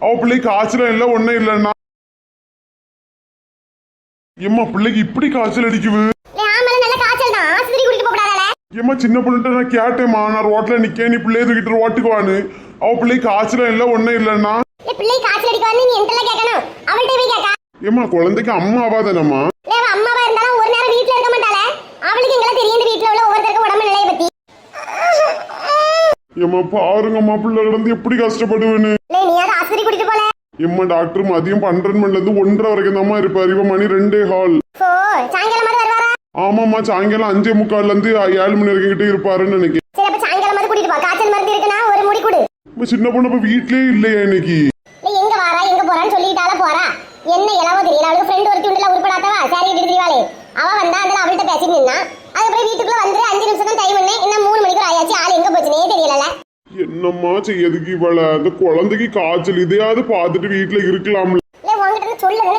அவ பிள்ளைக்கு காய்ச்சல இல்ல ஒண்ணும் இல்லைன்னா? எம்மா பிள்ளைக்கு இப்படி காய்ச்சல் அடிக்குது? ஏம்மா சின்ன பொண்ணுகிட்ட நான் கேட்டேம்மா நான் ரோட்ல நிக்க நீ பிள்ளைய தூக்கிட்டு ரோட்டுக்கு வான்னு அவ பிள்ளைக்கு காய்ச்சல இல்ல ஒண்ணும் இல்லைன்னா? ஏ பிள்ளை காய்ச்சல் அடிக்க வந்து நீ என்கிட்ட கேட்கணும். அவள்கிட்ட போய் கேட்கா ஏம்மா குழந்தைக்கு அம்மா ஆவாதானம்மா அம்மாவா இருந்தாலும் ஒரு நேரம் வீட்ல இருக்க மாட்டாளே. அவளுக்கு எங்களை தெரியும் இந்த வீட்ல உள்ள ஒவ்வொருத்தருக்கும் உடம்பு நிலையை பத்தி. பாருங்கம்மா பிள்ளை கிடந்து எப்படி கஷ்டப்படுவேன்னு இல்ல நீ அதை ஆஸ்பத்திரி கூட்டிட்டு போல எம்மா டாக்டர் மதியம் மணில இருந்து ஒன்றரை வரைக்கும் தாம்மா இருப்பாரு. இவன் மணி ரெண்டே ஹால் ஆமாம்மா சாயங்காலம் அஞ்சே முக்கால்ல இருந்து ஏழு மணி வரைக்கும் கிட்ட இருப்பாருன்னு நினைக்கிறேன். சின்ன பொண்ணு இப்ப வீட்லயே இல்லையா இன்னைக்கு? எங்க வாரா? எங்க போறான்னு சொல்லிட்டால போறா. என்ன இளவோ தெரியல. அவளுக்கு ஃப்ரெண்ட் ஒருத்தி உண்டுல உருப்படாதவா சாரி திரிவாளே அவ வந்தா அதுல அவள்கிட்ட பேசிட்டு நின்னா அதுக்கப்புறம் வீட்டுக்குள்ள வந்து அஞ்சு நிமிஷம் தான் டைம் பண்ணேன் இன்னும் மூணு மணிக்கு ஆயாச்சு ஆள் எங்க போச்சுனே தெரியல என்னம்மா செய்யதுக்கு இவள? அந்த குழந்தைக்கு காய்ச்சல் இதையாவது பார்த்துட்டு வீட்டுல இருக்கலாம்ல.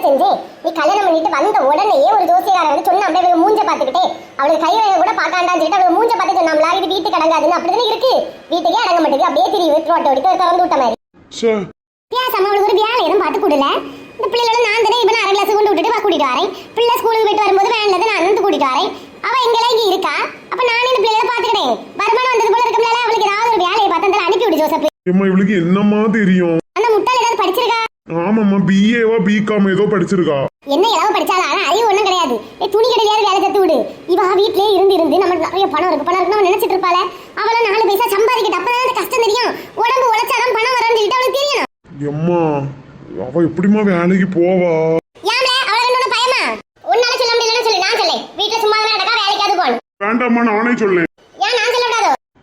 செஞ்சேன் நீ கல்யாணம் பண்ணிட்டு வந்த உடனேயே ஒரு ஜோசியக்காரன் வந்து சொன்ன அப்படியே இவளுக்கு மூஞ்ச பாத்துக்கிட்டே அவளுக்கு கை ரேகை கூட பார்க்காண்டான்னு சொல்லிட்டு அவளுக்கு மூஞ்ச பார்த்து சொன்னாம்ல இது வீட்டுக்கு அடங்காதுன்னு அப்படிதானே இருக்கு? வீட்டுக்கே அடங்க மாட்டேங்குது. அப்படியே திரிவு ரோட்டை வடிக்க திறந்து விட்ட மாதிரி. ச்சே. பேசாம அவளுக்கு ஒரு வேலை எதுவும் பார்த்து கொடுல. இந்த பிள்ளைகளோட நான் தானே இப்போ அரை கிளாஸ் கொண்டு விட்டுட்டு வா கூட்டிட்டு வரேன். பிள்ளை ஸ்கூலுக்கு போயிட்டு வரும்போது வேன்ல தான் நான் வந்து கூட்டிட்டு வரேன். அவ எங்கெல்லாம் இங்க இருக்கா? அப்ப நானே இந்த பிள்ளைகளை பாத்துக்கிட்டேன் வருமானம் வந்தது போல இருக்கும்ல அவளுக்கு ஏதாவது ஒரு வேலையை பார்த்து அந்த அனுப்பி விடு ஜோசப் ஏம்மா இவளுக்கு என்னம்மா தெரியும்? அந்த முட்டாள் ஏதாவது படிச்சிருக்கா? ஆமாம்மா பிஏவா பிகாம் ஏதோ படிச்சிருக்கா. என்ன இளவ படிச்சாலும் ஆனா அறிவு ஒண்ணும் கிடையாது. ஏய், துணி கடையிலாவது வேலை தத்து விடு. இவ வீட்லயே இருந்து இருந்து நம்ம நிறைய பணம் இருக்கு. பணம் இருக்கு நம்ம நினைச்சிட்டு இருப்பாள. அவள நாலு பைசா சம்பாதிக்கிட்டு அப்பதான் அந்த கஷ்டம் தெரியும். உடம்பு உழைச்சாதான் பணம் வரும்னு சொல்லிட்டு அவளுக்கு தெரியணும். எம்மா அவ எப்படிம்மா வேலைக்கு போவா? ஏம்ல அவள பயமா? உன்னால சொல்ல முடியலன்னு சொல்லு. நான் சொல்லேன். வீட்டுல சும்மா நடக்கா வேலைக்காவது போகணும் வேண்டாம்மா நானே சொல்லேன்.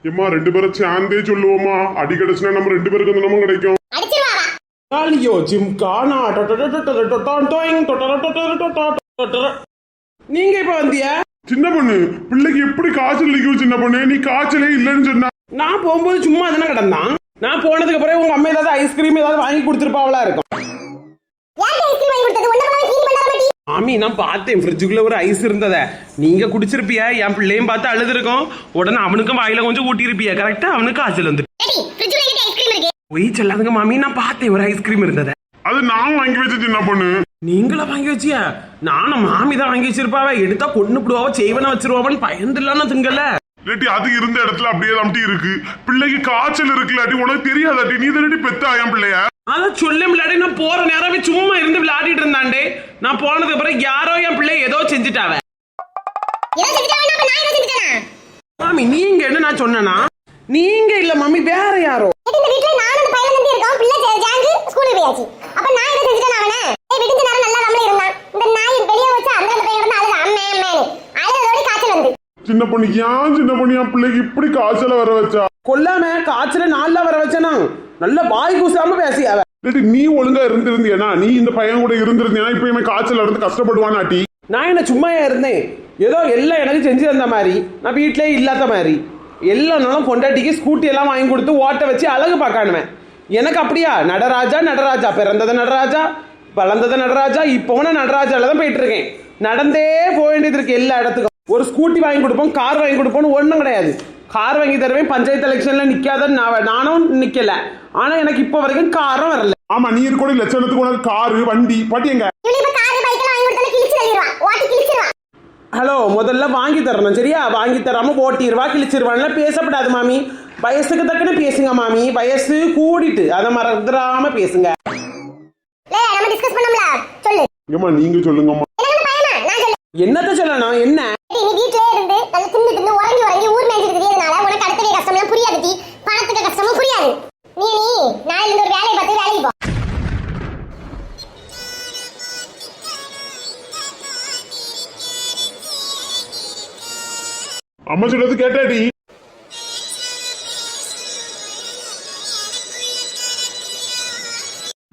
எம்மா ரெண்டு பேரும் சேர்ந்தே சொல்லுவோமா அடி கிடைச்சுனா நம்ம ரெண்டு பேருக்கு அந்த நம்ம கிடைக்கும் காலியோ ஜிம்கானா நீங்க இப்ப வந்தியா சின்ன பொண்ணு பிள்ளைக்கு எப்படி காய்ச்சல் அடிக்கும் சின்ன பொண்ணு நீ காய்ச்சலே இல்லைன்னு சொன்னா நான் போகும்போது சும்மா தானே கிடந்தான் நான் போனதுக்கு அப்புறம் உங்க அம்மா ஏதாவது ஐஸ்கிரீம் ஏதாவது வாங்கி கொடுத்துருப்பாவளா இருக்கும் யார்கிட்ட ஐஸ்கிரீம் வாங்கி கொடுத்தது ஒண்ணு பண்ணாம க்ளீன் ஆமி நான் பார்த்தேன். ஃப்ரிட்ஜுக்குள்ள ஒரு ஐஸ் இருந்தத. நீங்க குடிச்சிருப்பியா? என் பிள்ளையும் பார்த்து அழுதுருக்கோம். உடனே அவனுக்கும் வாயில கொஞ்சம் ஊட்டியிருப்பியா கரெக்டா அவனுக்கு காய்ச்சல் வந்து ஏடி ஃப்ரிட்ஜ்ல எங்கிட்ட ஐஸ்கிரீம் இருக்கு. பொய் சொல்லாதுங்க மாமி நான் பார்த்தேன் ஒரு ஐஸ்கிரீம் இருந்தத. அது நான் வாங்கி வச்ச சின்ன பொண்ணு? நீங்களா வாங்கி வச்சியா? நானும் மாமி தான் வாங்கி வச்சிருப்பாவ. எடுத்தா கொண்டு விடுவாவ செய்வன வச்சிருவாவன்னு பயந்துலாம் திங்கல. இல்லாட்டி அது இருந்த இடத்துல அப்படியே தம்பி இருக்கு. பிள்ளைக்கு காய்ச்சல் இருக்குல்லாட்டி உனக்கு தெரியாதாட்டி நீ தானடி பெத்த ஆயம் பிள்ளைய? அத சொல்ல விளையாடி நான் போற நேரமே சும்மா விளையாடிட்டு இருந்தாண்டே. நான் போனதுக்கு அப்புறம் யாரோ என் பிள்ளை ஏதோ செஞ்சுட்டாவ. ஏதோ செஞ்சுட்டா வேணா அப்ப நான் ஏதோ செஞ்சுட்டேனா? மாமி நீங்க என்ன நான் சொன்னனா? நீங்க இல்ல மாமி வேற யாரோ. ஏடி, இந்த வீட்ல நானும் அந்த பையன் தம்பி இருக்கோம். பிள்ளை ஜா- ஜாங்கு ஸ்கூலுக்கு போயாச்சு. அப்ப நான் ஏதோ செஞ்சுட்டேன் அவனை? ஏய் விடுஞ்ச நேரம் நல்லா நம்மள இருந்தான் இந்த நாய் வெளியே வச்சு அந்த அந்த பையன் கிடந்து அழுது. அம்மே அம்மேன்னு அழுதோட காய்ச்சல் வந்து. சின்ன பொண்ணு ஏன் சின்ன பொண்ணு? என் பிள்ளைக்கு இப்படி காய்ச்சல வர வச்சா? கொல்லாம காய்ச்சல நாள்ல வர வச்சனா? நல்ல பாய் கூசாம பேசியாவ. இல்லாட்டி நீ ஒழுங்கா இருந்திருந்தியனா? நீ இந்த பையன் கூட இருந்திருந்தியனா? இப்ப இவன் காய்ச்சல் இருந்து கஷ்டப்படுவானாட்டி? நான் என்ன சும்மா இருந்தேன். ஏதோ எல்லாம் எனக்கு செஞ்சு தந்த மாதிரி. நான் வீட்டிலே இல்லாத மாதிரி. எல்லா நாளும் பொண்டாட்டிக்கு ஸ்கூட்டி எல்லாம் வாங்கி கொடுத்து ஓட்ட வச்சு அழகு பார்க்கானுவேன். எனக்கு அப்படியா? நடராஜா நடராஜா. பிறந்தது நடராஜா வளர்ந்தது நடராஜா இப்போவும் நடராஜால தான் போயிட்டு இருக்கேன் நடந்தே போக வேண்டியது இருக்கு எல்லா இடத்துக்கும். ஒரு ஸ்கூட்டி வாங்கி கொடுப்போம் கார் வாங்கி கொடுப்போம்னு ஒன்றும் கிடையாது. கார் வாங்கி தருவேன் பஞ்சாயத்து எலெக்ஷன்ல நிக்காத நான் நானும் நிக்கல. ஆனா எனக்கு இப்போ வரைக்கும் காரும் வரல. ஆமா நீ கூட லட்சணத்துக்கு உனக்கு காரு வண்டி பாட்டி எங்க? இவளி இப்ப கார் பைக் எல்லாம் வாங்கி கொடுத்தா கிழிச்சு தள்ளிடுவான். ஓட்டி கிழிச்சிருவான். ஹலோ முதல்ல வாங்கி தரணும் சரியா? வாங்கி தராம ஓட்டிடுவா கிழிச்சிருவான்ல பேசப்படாது மாமி. வயசுக்கு தக்கன பேசுங்க மாமி. வயசு கூடிட்டு அதை மறந்துடாம பேசுங்க. லே நம்ம டிஸ்கஸ் பண்ணோம்ல. சொல்லு. ஏம்மா நீங்க சொல்லுங்கம்மா. எனக்கு அந்த பையனா? நான் சொல்லு. என்னத்த சொல்லணும் என்ன? அம்மா சொல்றது கேட்டாடி.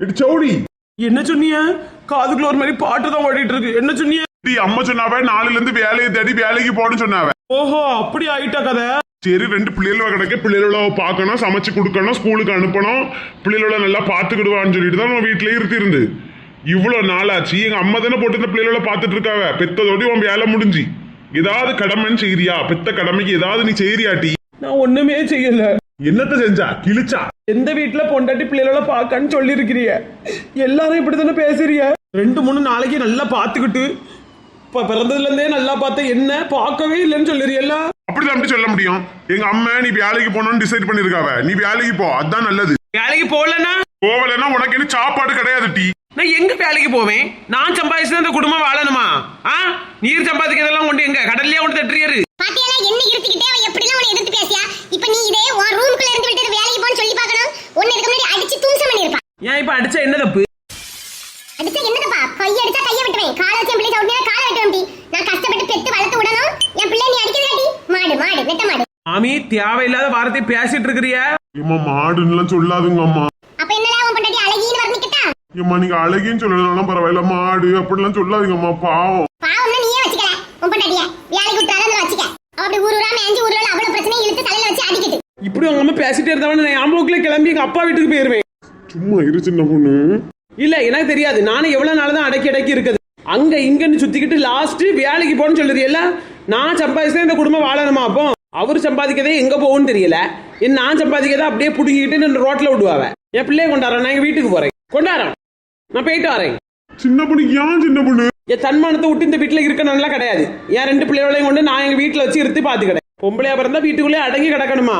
இடி சௌடி என்ன சொன்னிய? காதுக்குள்ள ஒரு மாதிரி பாட்டு தான் ஓடிட்டு இருக்கு. என்ன சொன்னிய? டி அம்மா சொன்னாவ நாளைல இருந்து வேலையை தேடி வேலைக்கு போன்னு சொன்னாவ. ஓஹோ அப்படி ஆயிட்டா கதை? சரி ரெண்டு பிள்ளைகள கிடக்க. பிள்ளைகள பார்க்கணும் சமைச்சு கொடுக்கணும் ஸ்கூலுக்கு அனுப்பணும். பிள்ளைகள நல்லா பார்த்துக்கிடுவான்னு சொல்லிட்டு தான் வீட்டிலே இருத்தி இருந்து. இவ்வளோ நாளாச்சு. எங்க அம்மா தானே போட்டு இந்த பிள்ளைகள பார்த்துட்டு இருக்காவ. பெத்ததோட உன் வேலை முடிஞ்சு. ஏதாவது கடமைன்னு செய்யறியா பெத்த கடமைக்கு ஏதாவது நீ செய்யறியாட்டி நான் ஒண்ணுமே செய்யல. என்னத்த செஞ்சா? கிழிச்சா? எந்த வீட்டுல பொண்டாட்டி பிள்ளைகள பார்க்கன்னு சொல்லியிருக்கிறிய எல்லாரும் இப்படி தானே பேசுறிய? ரெண்டு மூணு நாளைக்கு நல்லா பார்த்துக்கிட்டு இப்போ பிறந்ததுல இருந்தே நல்லா பார்த்த என்ன பார்க்கவே இல்லைன்னு சொல்லிடுறியல்ல அப்படிதான் அப்படி சொல்ல முடியும்? எங்க அம்மா நீ வேலைக்கு போகணும்னு டிசைட் பண்ணிருக்காவ. நீ வேலைக்கு போ அதான் நல்லது. வேலைக்கு போகலன்னா? போகலைன்னா உனக்கு என்ன சாப்பாடு கிடையாது டீ. நான் எங்க வேலைக்கு போவேன்? நான் சம்பாதிச்சு இந்த குடும்பம் வாழணுமா? ஆ? நீர் சம்பாதிக்கிறதெல்லாம் கொண்டு எங்க? கடல்லையே கொண்டு தட்டுறியாரு. பாத்தியால என்ன இருத்திக்கிட்டே அவ எப்படிலாம் உன்னை எதிர்த்து பேசியா இப்ப நீ இதே உன் இருந்து விட்டு வேலைக்கு போன்னு சொல்லி பார்க்கணும். உன்னை இதுக்கு முன்னாடி அடிச்சு தூசம் பண்ணிருப்பா ஏன் இப்ப அடிச்சா என்ன தப்பு? அடிச்சா என்னதுப்பா கை அடிச்சா கைய விட்டுவேன். காலை வச்சு பிள்ளை காலை வெட்டுவேன் நான் கஷ்டப்பட்டு பெத்து வளர்த்து விடணும். என் பிள்ளை நீ அடிக்கிறதாடி மாடு மாடு நெட்ட மாடு. மாமி தேவையில்லாத வார்த்தை பேசிட்டு இருக்கிறிய. ஏம்மா மாடுன்னுலாம் சொல்லாதுங்க அம்மா அப்ப என்னடா உன் பொண்டாட்டி அழகின்னு வர்ணிக்கிட்டா ஏம்மா நீங்க அழகின்னு சொல்லலாம் பரவாயில்ல. மாடு அப்படிலாம் சொல்லாதீங்கம்மா பாவம். பாவம்னா நீயே வச்சுக்கல. உன் பொண்டாட்டிய. வேலைக்கு விட்டாலும் அதை வச்சுக்க. அப்படி ஊர் ஊரா மேஞ்சு ஊர்ல அவ்வளவு பிரச்சனை இழுத்து தலையில வச்சு அடிக்கிட்டு. இப்படி உங்க அம்மா பேசிட்டே இருந்தவன நான் ஆம்பளுக்குள்ள கிளம்பி எங்க அப்பா வீட்டுக்கு போயிருவேன். சும்மா இரு சின்ன பொண்ணு. இல்ல எனக்கு தெரியாது. நானும் எவ்வளவு நாள் தான் அடக்கி அடக்கி இருக்குது. அங்க இங்கன்னு சுத்திக்கிட்டு லாஸ்ட் வேலைக்கு போன்னு சொல்லுறியல்ல நான் சம்பாதிச்சா இந்த குடும்பம் வாழணுமா அப்போ? அவர் சம்பாதிக்கதே எங்க போகும்னு தெரியல. என் நான் சம்பாதிக்கதை அப்படியே புடுங்கிக்கிட்டு ரோட்ல விடுவாவ. என் பிள்ளைய கொண்டாடுறேன். நான் எங்க வீட்டுக்கு போறேன். கொண்டாடுறேன். நான் போயிட்டு வரேன். சின்ன பொண்ணு ஏன் சின்ன பொண்ணு? என் தன்மானத்தை விட்டு இந்த வீட்டுல இருக்கணும்லாம் கிடையாது. என் ரெண்டு பிள்ளைகளையும் கொண்டு நான் எங்க வீட்டுல வச்சு இருத்தி பாத்துக்கிறேன் பொம்பளையா பிறந்தா வீட்டுக்குள்ளே அடங்கி கிடக்கணுமா?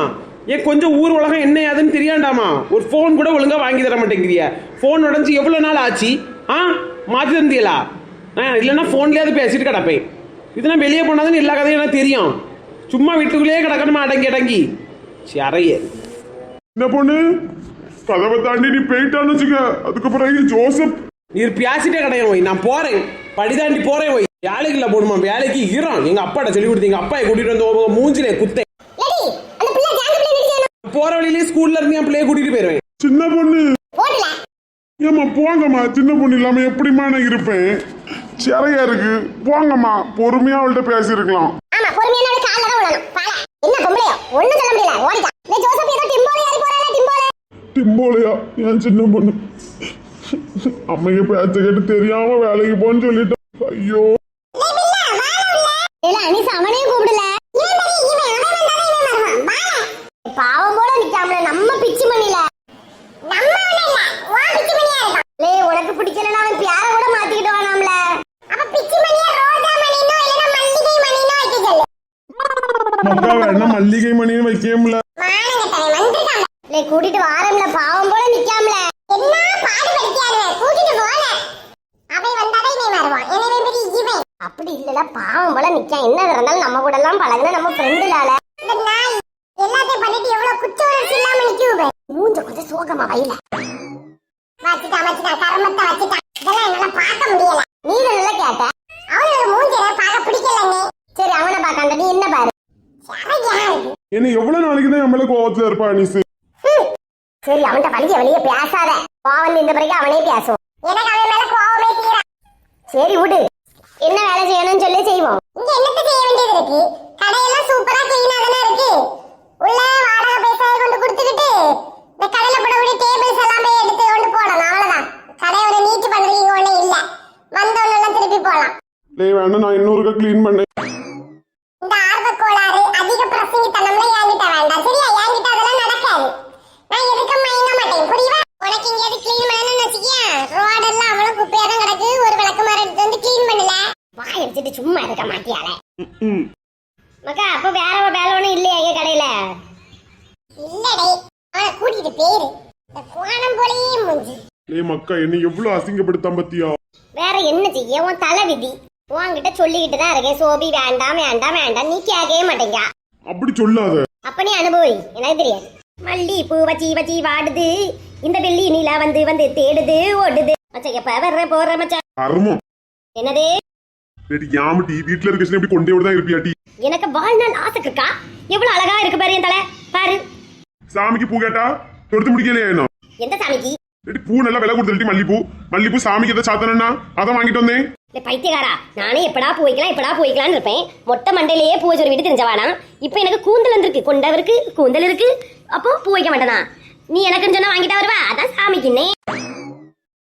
ஏன் கொஞ்சம் ஊர் உலகம் என்ன ஏதுன்னு தெரியாண்டாமா? ஒரு ஃபோன் கூட ஒழுங்கா வாங்கி தர மாட்டேங்கிறிய? ஃபோன் உடஞ்சி எவ்வளவு நாள் ஆச்சு? ஆ மாத்தி தந்தியலா? நான் இல்லைன்னா ஃபோன்லயாவது பேசிட்டு கிடப்பேன். இது நான் வெளியே போனாதான் எல்லா கதையும் எனக்கு தெரியும். சும்மா வீட்டுக்குள்ளேயே கிடக்கணுமா அடங்கி அடங்கி? சரையே சின்ன பொண்ணு கதவை தாண்டி நீ போயிட்டான்னு வச்சுக்க? அதுக்கு பிறகு ஜோசப். நீர் பேசிட்டே கிடையாது போய் நான் போறேன். படிதாண்டி போறேன் போய் வேலைக்கு இல்ல போடுமா வேலைக்கு ஈரம் எங்க அப்பாட்ட சொல்லி கொடுத்து எங்க அப்பாயை கூட்டிட்டு வந்து மூஞ்சிலே நிறுத்தியானோ போற வழியிலே ஸ்கூல்ல இருந்து என் பிள்ளைய கூட்டிட்டு போயிருவேன். சின்ன பொண்ணு. போடல ஏம்மா போங்கம்மா. சின்ன பொண்ணு இல்லாம எப்படிம்மா நான் இருப்பேன்? சிறையா இருக்கு. போங்கம்மா. பொறுமையா அவள்கிட்ட பேசியிருக்கலாம். ஆமா பொறுமையா நாள் கால்ல தான் விழணும். பால என்ன பொம்பளையோ? ஒண்ணும் சொல்ல முடியல. ஓடிட்டான் இந்த ஜோசப் ஏதோ டிம்போல ஏறி போறாளா டிம்போல டிம்போலையா என் சின்ன பொண்ணு? அம்மைக்கு பேச்ச கேட்டு தெரியாம வேலைக்கு போன்னு சொல்லிட்டேன் ஐயோ. பாவம் போல நிக்காமல நம்ம பிச்சு மணில உனக்கு பிடிக்கலனா அவன் பேர கூட மாத்திக்கிட்டு வானாம்ல. அப்ப பிச்சு மணியா ரோஜா மணினோ இல்லனா மல்லிகை மணினோ வைக்க சொல்லு. மக்கா வேணா மல்லிகை மணின்னு வைக்கமுல. வந்திருக்காங்க இல்லை கூட்டிட்டு வாரம்ல. பாவம் போல நிக்காமல. என்ன? பாடு படிக்காதே. கூட்டிட்டு போல. அவன் வந்தாதான் இவன் வருவான். எனவே பெரிய இவன். அப்படி இல்லல பாவம் போல நிக்கான். என்ன இருந்தாலும் நம்ம கூட எல்லாம் பழகுன நம்ம ஃப்ரெண்டுலால இந்த நாய் எல்லாத்தையும் பண்ணிட்டு எவ்வளவு குற்ற உணர்ச்சி இல்லாம நிக்குவே மூஞ்ச கொஞ்சம் சோகமா வைல வச்சுட்டா வச்சுட்டா கருமத்தை வச்சுட்டா. இதெல்லாம் என்னால பார்க்க முடியல. நீ நல்லா கேட்ட. அவனோட மூஞ்ச பார்க்க பிடிக்கலங்க சரி அவனை பார்க்காண்ட நீ என்ன பாரு? என்ன எவ்வளவு நாளைக்கு தான் நம்மள கோவத்துல இருப்பா அனிசு? சரி அவன்கிட்ட வலிய வலிய பேசாத. கோவம் இந்த பிறகு அவனே பேசும் எனக்கு அவன் மேல கோவமே தீரா சரி விடு. என்ன வேலை செய்யணும்னு சொல்லி செய்வோம். இங்க என்னத்த செய்ய வேண்டியது இருக்கு? கடையெல்லாம் சூப்பரா கிளீனா தானே இருக்கு? உள்ள வாடகை பைசாவை கொண்டு கொடுத்துக்கிட்டு இந்த கடையில போடக்கூடிய டேபிள்ஸ் எல்லாம் போய் எடுத்து கொண்டு போடணும். அவ்வளவுதான். கடையோட நீட் பண்றீங்க ஒண்ணு இல்ல. வந்தவங்க எல்லாம் திருப்பி போலாம் டேய் வேணா நான் இன்னொருக்கா க்ளீன் பண்ணேன் இந்த ஆர்வ கோளாறு அதிக பிரசங்கித்தனம்ல என்கிட்ட வேண்டாம் சரியா என்கிட்ட அதெல்லாம் நடக்காது நான் எதுக்கு மயங்க மாட்டேன் புரியுதா உனக்கு எங்கேயாவது க்ளீன் பண்ணணும்னு வச்சுக்கியா ரோடு எல்லாம் அவ்வளவு குப்பையா தான் கிடக்கு ஒரு விளக்கு மரம் எடுத்து வந்து க்ளீன் பண்ணல வாய் எடுத்துட்டு சும்மா இருக்க மாட்டியால மக்கா அப்ப வேற ஒரு வேலை ஒண்ணும் இல்லையா எங்க கடையில? இல்லடே அவனை கூட்டிட்டு பேரு இந்த கோணம் போலயே மூஞ்சி. டேய் மக்கா என்ன எவ்வளவு அசிங்கப்படுத்தான் பத்தியா? வேற என்ன செய்ய உன் தலை விதி உன்கிட்ட சொல்லிக்கிட்டு தான் இருக்கேன் சோபி வேண்டாம் வேண்டாம் வேண்டாம் நீ கேட்கவே மாட்டேங்க. அப்படி சொல்லாத. அப்ப நீ அனுபவி எனக்கு தெரியாது. மல்லி பூ வச்சி வச்சி வாடுது இந்த வெள்ளி நிலா வந்து வந்து தேடுது ஓடுது. மச்சான் எப்ப வர்ற போற மச்சான்? கர்மம் என்னது? யாமட்டி வீட்ல இருக்க இப்படி கொண்டே விட தான் இருப்பியாட்டி? எனக்கு வாழ்நாள் ஆசை இருக்கா எவ்வளவு அழகா இருக்கு பாரு என் தலை. பாரு. சாமிக்கு பூ கேட்டா தொடுத்து முடிக்கலையா என்ன? எந்த சாமிக்கு? டேடி பூ நல்லா விலை கொடுத்துட்டு மல்லிப்பூ. மல்லிப்பூ சாமிக்கு எதை சாத்தனா அதான் வாங்கிட்டு வந்தேன். இந்த பைத்தியக்காரா நானே எப்படா பூ வைக்கலாம் எப்படா பூ வைக்கலாம்னு இருப்பேன். மொட்டை மண்டையிலேயே பூ வச்சு விட்டு தெரிஞ்சவானா இப்போ எனக்கு கூந்தல் வந்திருக்கு. கொண்டவர் இருக்கு கூந்தல் இருக்கு. அப்போ பூ வைக்க மாட்டேனா? நீ எனக்குன்னு சொன்னா வாங்கிட்டா வருவா? அதான் சாமிக்குன்னே.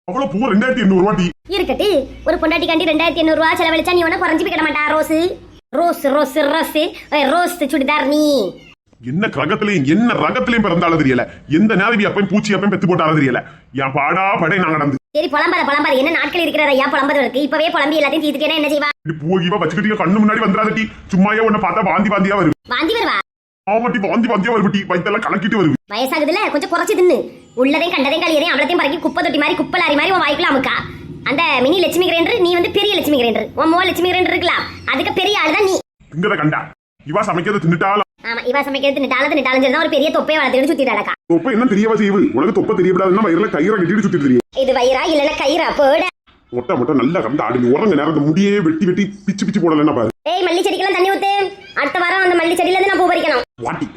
அவ்வளவு பூ ரெண்டாயிரத்தி எண்ணூறு ரூபாட்டி இருக்கட்டு ஒரு பொண்டாட்டிக்காண்டி ரெண்டாயிரத்தி எண்ணூறு ரூபா செலவழிச்சா நீ ஒன்னும் குறைஞ்சு போய்க்கிட மாட்டா rose. Rose rose rose. Rose churidar நீ. என்ன ரகத்திலையும் என்ன ரகத்திலையும் பிறந்தாலும் தெரியல. எந்த நேரவி அப்பயும் பூச்சி அப்பயும் பெத்து போட்டாலும் தெரியல. என் பாடா படை நான் நடந்து. சரி புலம்பாத புலம்பாத. என்ன நாட்கள் இருக்கிற ஐயா புலம்பது இப்பவே புலம்பி எல்லாத்தையும் தீர்த்துட்டேன்னா என்ன செய்வா? பூகிவா வச்சுக்கிட்டு கண்ணு முன்னாடி வந்துடாதட்டி சும்மாயே உன்னை பார்த்தா வாந்தி வாந்தியா வருது வாந்தி வருவா? ஆமாட்டி வாந்தி வாந்தியா வருவட்டி வயித்தெல்லாம் கலக்கிட்டு வருது வயசாகுதுல கொஞ்சம் குறைச்சு தின்னு. உள்ளதையும் கண்டதையும் கழியதையும் அவ்வளத்தையும் பறக்கி குப்பை தொட்டி மாதிரி குப்பை லாரி மாதிரி உன் வாய்க்குள்ள அமுக்கா. அந்த மினி லட்சுமி கிரைண்டர் நீ வந்து பெரிய லட்சுமி கிரைண்டர். உன் மோ லட்சுமி கிரைண்டர் இருக்கலாம் அதுக்கு பெரிய ஆள் தான் நீ. திங்கத கண்டா? இவா சமைக்கிறத தின்னுட்டாலும் ஆமா இவ சமைக்கிறது நிட்டாலும் நிட்டாலும் சரி தான் ஒரு பெரிய தொப்பையை வளர்த்துக்கிட்டு சுத்திட்டு நடக்கா தொப்ப என்ன தெரியவா செய்வு உனக்கு தொப்ப தெரியப்படாதுன்னா வயிறுல கயிறை கட்டிட்டு சுத்திட்டு தெரியும் இது வயிறா இல்லைன்னா கயிறா போட. மொட்டை மொட்டை நல்லா கண்டு ஆடு நீ உறங்க நேரம் அந்த முடியே வெட்டி வெட்டி பிச்சு பிச்சு போடலன்னா பாரு? ஏய் மல்லி செடிக்கெல்லாம் தண்ணி ஊத்து. அடுத்த வாரம் அந்த மல்லி செடியில இருந்து நான் பூ பறிக்கணும். வாட்டி.